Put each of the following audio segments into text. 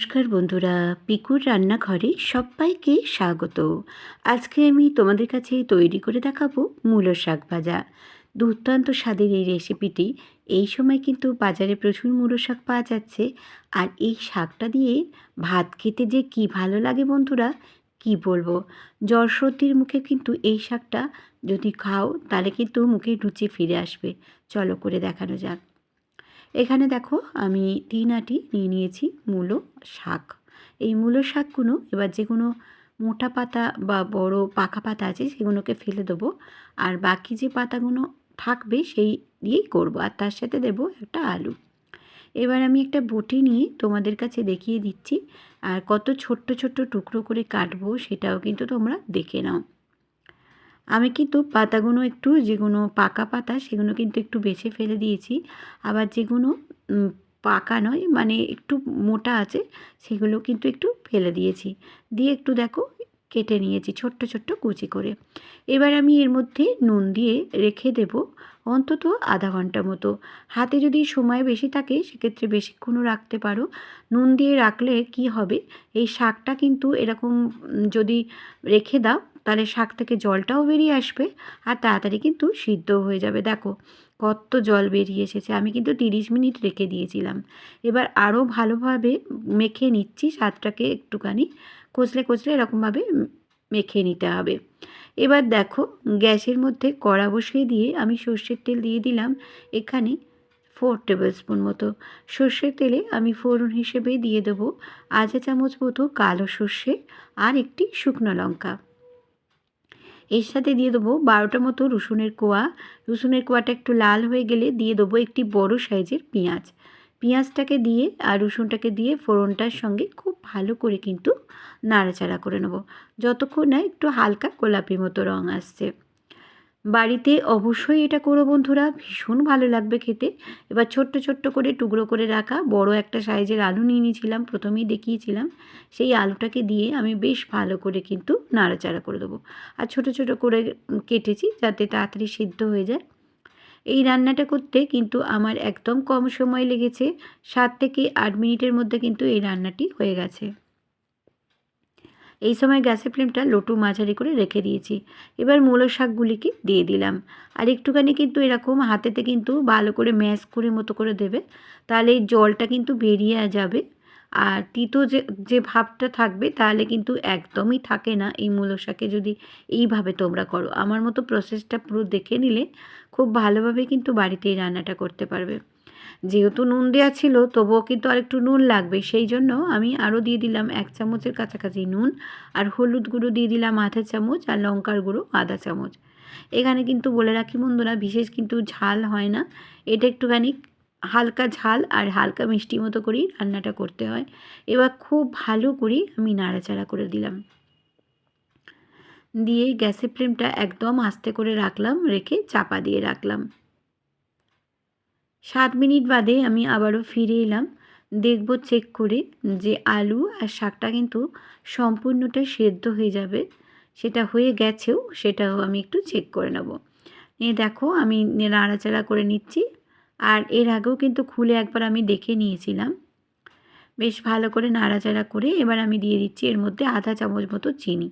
নমস্কার বন্ধুরা, পিকুর রান্নাঘরে সবাইকে স্বাগত। আজকে আমি তোমাদের কাছে তৈরি করে দেখাবো মূলো শাক ভাজা। দুর্দান্ত স্বাদের এই রেসিপিটি এই সময় কিন্তু বাজারে প্রচুর মূলো শাক পাওয়া যাচ্ছে। আর এই শাকটা দিয়ে ভাত খেতে যে কি ভালো লাগে বন্ধুরা, কি বলব? জ্বর সর্দির মুখে কিন্তু এই শাকটা যদি খাও, তাহলে কিন্তু মুখে রুচি ফিরে আসবে। চলো করে দেখানো যাক। এখানে দেখো আমি তিন আটি নিয়ে নিয়েছি মূলো শাক। এই মূলো শাকগুলো এবার যে কোনো মোটা পাতা বা বড় পাকা পাতা আছে সেগুলোকে ফেলে দেবো। আর বাকি যে পাতাগুলো থাকবে সেই দিয়েই করব আর তার সাথে দেবো একটা আলু। এবার আমি একটা বটি নিয়ে তোমাদের কাছে দেখিয়ে দিচ্ছি। আর কত ছোট্ট ছোট্ট টুকরো করে কাটবো সেটাও কিন্তু তোমরা দেখে নাও। আমি কিন্তু পাতাগুলো একটু, যেগুলো পাকা পাতা, সেগুলো কিন্তু একটু বেছে ফেলে দিয়েছি। আবার যেগুলো পাকা নয় মানে একটু মোটা আছে, সেগুলো কিন্তু একটু ফেলে দিয়েছি। দিয়ে একটু দেখো, কেটে নিয়েছি ছোট্ট ছোট্ট কুচি করে। এবার আমি এর মধ্যে নুন দিয়ে রেখে দেব অন্তত আধা ঘণ্টা মতো। হাতে যদি সময় বেশি থাকে, সেক্ষেত্রে বেশিক্ষণও রাখতে পারো। নুন দিয়ে রাখলে কি হবে? এই শাকটা কিন্তু এরকম যদি রেখে দাও তাহলে শাক থেকে জলটাও বেরিয়ে আসবে আর তাড়াতাড়ি কিন্তু সিদ্ধ হয়ে যাবে। দেখো কত জল বেরিয়ে এসেছে। আমি কিন্তু তিরিশ মিনিট রেখে দিয়েছিলাম। এবার আরও ভালোভাবে মেখে নিচ্ছি, স্বাদটাকে একটুখানি কচলে কচলে এরকমভাবে মেখে নিতে হবে। এবার দেখো, গ্যাসের মধ্যে কড়া বসিয়ে দিয়ে আমি সর্ষের তেল দিয়ে দিলাম এখানে ফোর টেবিল স্পুন মতো। সর্ষের তেলে আমি ফোড়ন হিসেবে দিয়ে দেবো আধা চামচ মতো কালো সর্ষে আর একটি শুকনো লঙ্কা। এর সাথে দিয়ে দেবো বারোটা মতো রসুনের কোয়া। রসুনের কোয়াটা একটু লাল হয়ে গেলে দিয়ে দেবো একটি বড় সাইজের পেঁয়াজ। পেঁয়াজটাকে দিয়ে আর রসুনটাকে দিয়ে ফোড়নটার সঙ্গে খুব ভালো করে কিন্তু নাড়াচাড়া করে নেব। যতক্ষণ না একটু হালকা গোলাপি মতো রঙ আসছে। বাড়িতে অবশ্যই এটা করো বন্ধুরা, ভীষণ ভালো লাগবে খেতে। এবার ছোট্ট ছোট্ট করে টুকরো করে রাখা, বড় একটা সাইজের আলু নিয়ে নিয়েছিলাম, প্রথমেই দেখিয়েছিলাম। সেই আলুটাকে দিয়ে আমি বেশ ভালো করে কিন্তু নাড়াচাড়া করে দেবো। আর ছোট ছোট করে কেটেছি যাতে তাড়াতাড়ি সিদ্ধ হয়ে যায়। এই রান্নাটা করতে কিন্তু আমার একদম কম সময় লেগেছে, সাত থেকে আট মিনিটের মধ্যে কিন্তু এই রান্নাটি হয়ে গেছে। এই সময় গ্যাসের ফ্লেমটা লটু মাঝারি করে রেখে দিয়েছি। এবার মূলো শাকগুলিকে দিয়ে দিলাম। আর একটুখানি কিন্তু এরকম হাতেতে কিন্তু ভালো করে ম্যাশ করে মতো করে দেবে, তাহলে এই জলটা কিন্তু বেরিয়ে যাবে। আর তিতো যে যে ভাবটা থাকবে, তাহলে কিন্তু একদমই থাকে না এই মূলো শাকে যদি এইভাবে তোমরা করো। আমার মতো প্রসেসটা পুরো দেখে নিলে খুব ভালোভাবে কিন্তু বাড়িতে এই রান্নাটা করতে পারবে। যেহেতু নুন দেওয়া ছিল, তবুও কিন্তু আর একটু নুন লাগবে। সেই জন্য আমি আরও দিয়ে দিলাম এক চামচের কাছাকাছি নুন আর হলুদ গুঁড়ো দিয়ে দিলাম আধা চামচ আর লঙ্কার গুঁড়ো আধা চামচ। এখানে কিন্তু বলে রাখি বন্ধুরা, বিশেষ কিন্তু ঝাল হয় না। এটা একটুখানি হালকা ঝাল আর হালকা মিষ্টি মতো করেই রান্নাটা করতে হয়। এবার খুব ভালো করে আমি নাড়াচাড়া করে দিলাম। দিয়ে গ্যাসের ফ্লেমটা একদম আস্তে করে রাখলাম, রেখে চাপা দিয়ে রাখলাম। সাত মিনিট বাদে আমি আবারও ফিরে এলাম। দেখব চেক করে যে আলু আর শাকটা কিন্তু সম্পূর্ণটা সেদ্ধ হয়ে যাবে। সেটা হয়ে গেছেও সেটাও আমি একটু চেক করে নেব। নিয়ে দেখো আমি নাড়াচাড়া করে নিচ্ছি আর এর আগেও কিন্তু খুলে একবার আমি দেখে নিয়েছিলাম। বেশ ভালো করে নাড়াচাড়া করে এবার আমি দিয়ে দিচ্ছি এর মধ্যে আধা চামচ মতো চিনি।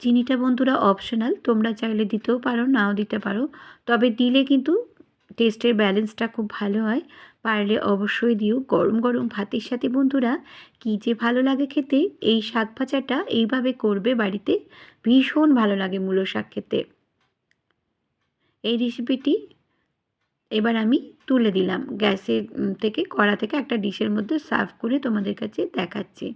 চিনিটা বন্ধুরা অপশনাল তোমরা চাইলে দিতেও পারো, নাও দিতে পারো। তবে দিলে কিন্তু টেস্টের ব্যালেন্সটা খুব ভালো হয়, পারলে অবশ্যই দিও। গরম গরম ভাতের সাথে বন্ধুরা, কী যে ভালো লাগে খেতে, এই শাক ভাজাটা এইভাবে করবে বাড়িতে, ভীষণ ভালো লাগে মূলো শাক খেতে। এই রেসিপিটি এবার আমি তুলে দিলাম। গ্যাসের থেকে, কড়া থেকে একটা ডিশের মধ্যে সার্ভ করে তোমাদের কাছে দেখাচ্ছি।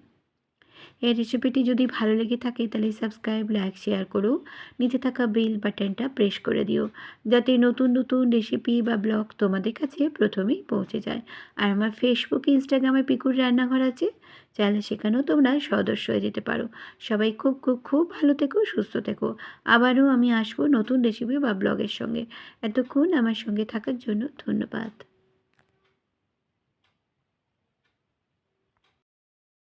এই রেসিপিটি যদি ভালো লেগে থাকে, তাহলে সাবস্ক্রাইব লাইক শেয়ার করো। নিচে থাকা বেল বাটনটা প্রেস করে দিও, যাতে নতুন নতুন রেসিপি বা ব্লগ তোমাদের কাছে প্রথমেই পৌঁছে যায়। আর আমার ফেসবুক ইনস্টাগ্রামে পিকুর রান্নাঘর আছে, চাইলে সেখানেও তোমরা সদস্য হয়ে যেতে পারো। সবাই খুব খুব খুব ভালো থেকো, সুস্থ থেকো। আবারও আমি আসব নতুন রেসিপি বা ব্লগের সঙ্গে। এতক্ষণ আমার সঙ্গে থাকার জন্য ধন্যবাদ।